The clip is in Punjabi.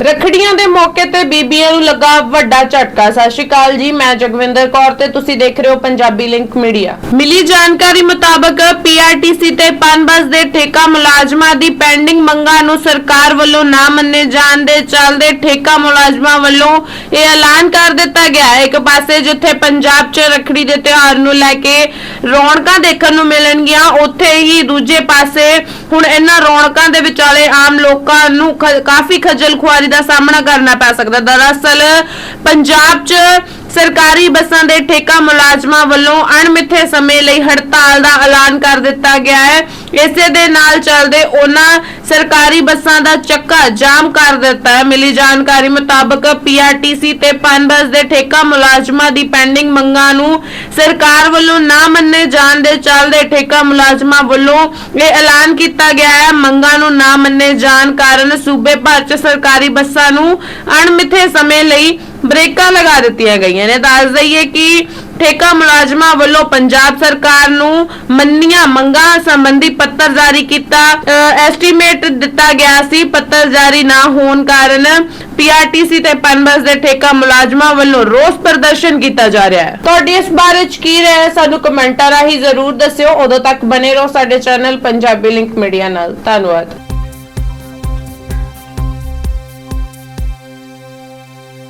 ਰਖੜੀਆਂ ਦੇ ਮੌਕੇ ਤੇ ਬੀਬੀਆਂ ਨੂੰ ਲੱਗਾ ਵੱਡਾ ਝਟਕਾ। ਸਤਿ ਸ਼੍ਰੀ ਅਕਾਲ ਜੀ, ਮੈਂ ਜਗਵਿੰਦਰ ਕੌਰ ਤੇ ਤੁਸੀਂ ਦੇਖ ਰਹੇ ਹੋ ਪੰਜਾਬੀ ਲਿੰਕ ਮੀਡੀਆ। ਮਿਲੀ ਜਾਣਕਾਰੀ ਮੁਤਾਬਕ ਪੀਆਰਟੀਸੀ ਤੇ ਪਨਬਸ ਦੇ ਠੇਕਾ ਮੁਲਾਜ਼ਮਾਂ ਦੀ ਪੈਂਡਿੰਗ ਮੰਗਾਂ ਨੂੰ ਸਰਕਾਰ ਵੱਲੋਂ ਨਾ ਮੰਨੇ ਜਾਣ ਦੇ ਚੱਲਦੇ ਠੇਕਾ ਮੁਲਾਜ਼ਮਾਂ ਵੱਲੋਂ ਇਹ ਐਲਾਨ ਕਰ ਦਿੱਤਾ ਗਿਆ ਹੈ। ਇੱਕ ਪਾਸੇ ਜਿੱਥੇ ਪੰਜਾਬ 'ਚ ਰਖੜੀ ਦੇ ਤਿਉਹਾਰ ਨੂੰ ਲੈ ਕੇ ਰੌਣਕਾਂ ਦੇਖਣ ਨੂੰ ਮਿਲਣਗੀਆਂ, ਉੱਥੇ ਹੀ ਦੂਜੇ ਪਾਸੇ ਹੁਣ ਇਹਨਾਂ ਰੌਣਕਾਂ ਦੇ ਵਿਚਾਲੇ ਆਮ ਲੋਕਾਂ ਨੂੰ ਕਾਫੀ ਖੱਜਲ ਖੁਆਰੀ ਦਾ ਸਾਹਮਣਾ ਕਰਨਾ ਪੈ ਸਕਦਾ। ਦਰਅਸਲ ਪੰਜਾਬ 'ਚ ਸਰਕਾਰੀ ਬੱਸਾਂ ਦੇ ਠੇਕਾ ਮੁਲਾਜ਼ਮਾਂ ਵੱਲੋਂ ਅਣਮਿੱਥੇ ਸਮੇਂ ਲਈ ਹੜਤਾਲ ਦਾ ਐਲਾਨ ਕਰ ਦਿੱਤਾ ਗਿਆ ਹੈ। ਇਸੇ ਦੇ ਨਾਲ ਚੱਲਦੇ ਉਹਨਾਂ ਸਰਕਾਰੀ ਬੱਸਾਂ ਦਾ ਚੱਕਾ ਜਾਮ ਕਰ ਦਿੱਤਾ ਹੈ। ਮਿਲੀ ਜਾਣਕਾਰੀ ਮੁਤਾਬਕ ਪੀਆਰਟੀਸੀ ਤੇ ਪਨਬਸ ਦੇ ਠੇਕਾ ਮੁਲਾਜ਼ਮਾਂ ਦੀ ਪੈਂਡਿੰਗ ਮੰਗਾਂ ਨੂੰ ਸਰਕਾਰ ਵੱਲੋਂ ਨਾ ਜਾਣ ਦੇ ਚੱਲਦੇ ਠੇਕਾ ਮੁਲਾਜ਼ਮਾਂ ਵੱਲੋਂ ਇਹ ਐਲਾਨ ਕੀਤਾ ਗਿਆ ਹੈ। ਮੰਗਾਂ ਨੂੰ ਨਾ ਮੰਨੇ ਜਾਣ ਕਾਰਨ ਸੂਬੇ ਭਰ 'ਚ ਸਰਕਾਰੀ ਬੱਸਾਂ ਨੂੰ ਅਣਮਿੱਥੇ ਸਮੇਂ ਲਈ ਬ੍ਰੇਕਾਂ ਲਗਾ ਦਿੱਤੀਆਂ ਗਈਆਂ ਨੇ। ਦੱਸ ਦਈਏ ਕਿ ਠੇਕਾ ਮੁਲਾਜ਼ਮਾਂ ਵੱਲੋਂ ਪੰਜਾਬ ਸਰਕਾਰ ਨੂੰ ਮੰਨੀਆਂ ਮੰਗਾਂ ਸੰਬੰਧੀ ਪੱਤਰ ਜਾਰੀ ਕੀਤਾ। ਐਸਟੀਮੇਟ ਦਿੱਤਾ ਗਿਆ ਸੀ, ਪੱਤਰ ਜਾਰੀ ਨਾ ਹੋਣ ਕਾਰਨ ਪੀਆਰਟੀਸੀ ਤੇ ਪਨਬਸ ਦੇ ਠੇਕਾ ਮੁਲਾਜ਼ਮਾਂ ਵੱਲੋਂ ਰੋਸ ਪ੍ਰਦਰਸ਼ਨ ਕੀਤਾ ਜਾ ਰਿਹਾ ਹੈ। ਤੁਹਾਡੀ ਇਸ ਬਾਰੇ ਚ ਕੀ ਰਾਏ ਸਾਨੂੰ ਕਮੈਂਟਾਂ ਰਾਹੀਂ ਜ਼ਰੂਰ ਦੱਸਿਓ। ਉਦੋਂ ਤੱਕ ਬਨੇ ਰਹੋ ਸਾਡੇ ਚੈਨਲ ਪੰਜਾਬੀ ਲਿੰਕ ਮੀਡੀਆ ਨਾਲ। ਧੰਨਵਾਦ।